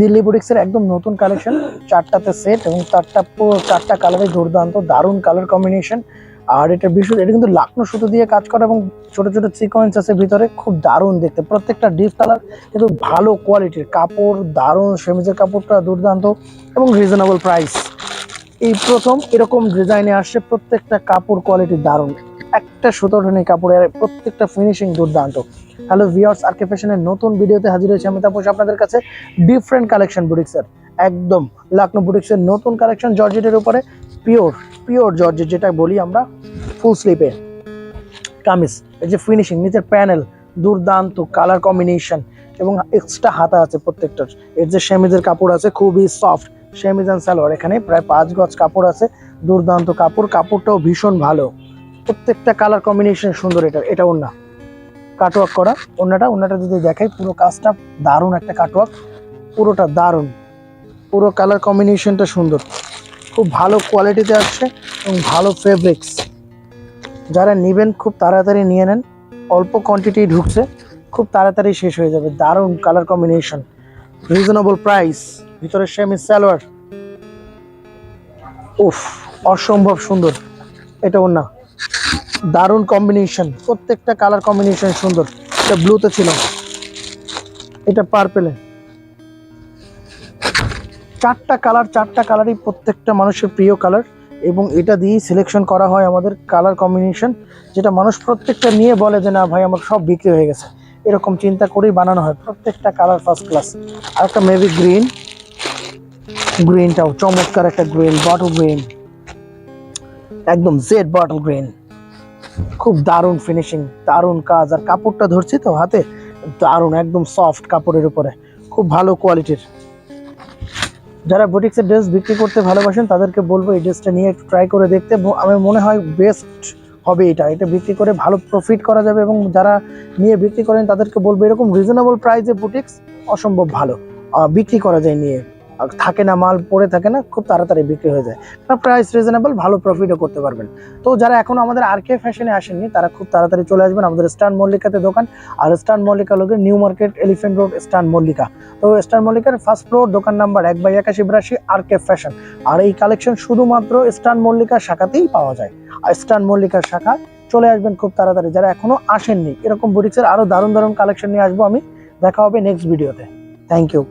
দিল্লি বুটিক্সের একদম নতুন কালেকশন চারটাতে সেট এবং চারটা চারটা কালারে দুর্দান্ত, দারুণ কালার কম্বিনেশন আর এটা বিশেষ এটা কিন্তু লাকনো সুতো দিয়ে কাজ করা এবং ছোট ছোট সিকোয়েন্স আছে ভিতরে খুব দারুণ দেখতে। প্রত্যেকটা ডিপ কালার কিন্তু ভালো কোয়ালিটির কাপড়, দারুণ সেমিজের কাপড়টা দুর্দান্ত এবং রিজনেবল প্রাইস এই প্রথম এরকম ডিজাইনে আসছে, প্রত্যেকটা কাপড় কোয়ালিটি দারুণ। একটা সুতো নেই কাপড়ের প্রত্যেকটা ফিনিশিং দুর্দান্ত। হ্যালো ভিওর্স আরকে ফ্যাশনের নতুন ভিডিওতে হাজির হয়েছে আমি তাপস, আপনাদের কাছে ডিফারেন্ট কালেকশন বুটিক্সের একদম লাকনো বুটিক্সের নতুন কালেকশন জর্জেটের উপরে পিওর পিওর জর্জেট, যেটা বলি আমরা ফুল স্লিপে কামিজ, এই যে ফিনিশিং নিচের প্যানেল দুর্দান্ত কালার কম্বিনেশন এবং এক্সট্রা হাতা আছে প্রত্যেকটার। এর যে সেমিজের কাপড় আছে খুবই সফট সেমিজ অ্যান্ড সালোয়ার, এখানে প্রায় পাঁচ গজ কাপড় আছে, দুর্দান্ত কাপড়, কাপড়টাও ভীষণ ভালো। প্রত্যেকটা কালার কম্বিনেশন সুন্দর এটা এটা ওন্না কাটওয়ার্ক করা ওন্নাটা ওন্নাটা যদি দেখাই, পুরো কাজটা দারুণ একটা কাটওয়ার্ক পুরোটা দারুণ। পুরো কালার কম্বিনেশনটা সুন্দর। খুব ভালো কোয়ালিটিতে আসছে এবং ভালো ফেব্রিক্স যারা নেবেন, খুব তাড়াতাড়ি নিয়ে নেন। অল্প কোয়ান্টিটি ঢুকছে, খুব তাড়াতাড়ি শেষ হয়ে যাবে। দারুণ কালার কম্বিনেশন রিজনেবল প্রাইস ভিতরে সেমি সালোয়ার উফ, অসম্ভব সুন্দর। এটা ওর না দারুণ কম্বিনেশন প্রত্যেকটা কালার কম্বিনেশন সুন্দর। এটা ব্লুতে ছিল। এটা পার্পেলে চারটা কালার চারটা কালারই প্রত্যেকটা মানুষের প্রিয় কালার এবং এটা দিয়েই সিলেকশন করা হয় আমাদের কালার কম্বিনেশন যেটা মানুষ প্রত্যেকটা নিয়ে বলে যে, না ভাই, আমার সব বিক্রি হয়ে গেছে। এরকম চিন্তা করেই বানানো হয়। প্রত্যেকটা কালার ফার্স্ট ক্লাস আর একটা মেবি গ্রিন গ্রিনটাও চমৎকার একটা গ্রিন বটল গ্রিন একদম জেড বটল গ্রিন খুব দারুণ ফিনিশিং দারুণ কাজ। আর কাপড়টা ধরছি তো হাতে, দারুণ, একদম সফট কাপড়ের উপরে। খুব ভালো কোয়ালিটির যারা বুটিক্সের ড্রেস বিক্রি করতে ভালোবাসেন, তাদেরকে বলব এই ড্রেসটা নিয়ে একটু ট্রাই করে দেখতে। আমার মনে হয় বেস্ট হবে এটা। এটা বিক্রি করে ভালো প্রফিট করা যাবে এবং যারা নিয়ে বিক্রি করেন, তাদেরকে বলব এরকম রিজনেবল প্রাইসে বুটিক্স অসম্ভব ভালো। বিক্রি করা যায় নিয়ে। থাকে না, মাল পড়ে থাকে না, খুব তাড়াতাড়ি বিক্রি হয়ে যায়। প্রাইস রিজনেবল ভালো প্রফিটও করতে পারবেন। তো যারা এখনও আমাদের আর কে ফ্যাশনে আসেননি, তারা খুব তাড়াতাড়ি চলে আসবেন আমাদের স্টান মল্লিকাতে দোকান আর স্টান মল্লিকা লোকের নিউ মার্কেট এলিফেন্ট রোড স্টান মল্লিকা তো স্টার মল্লিকার ফার্স্ট ফ্লোর দোকান নাম্বার এক বাই একাশি বিরাশি আর কে ফ্যাশন আর এই কালেকশন শুধুমাত্র স্টান মল্লিকার শাখাতেই পাওয়া যায়। আর স্টান মল্লিকার শাখা চলে আসবেন খুব তাড়াতাড়ি। যারা এখনও আসেননি, এরকম বুটিক্সের আরও দারুণ দারুণ কালেকশন নিয়ে আসব আমি। দেখা হবে নেক্সট ভিডিওতে থ্যাংক ইউ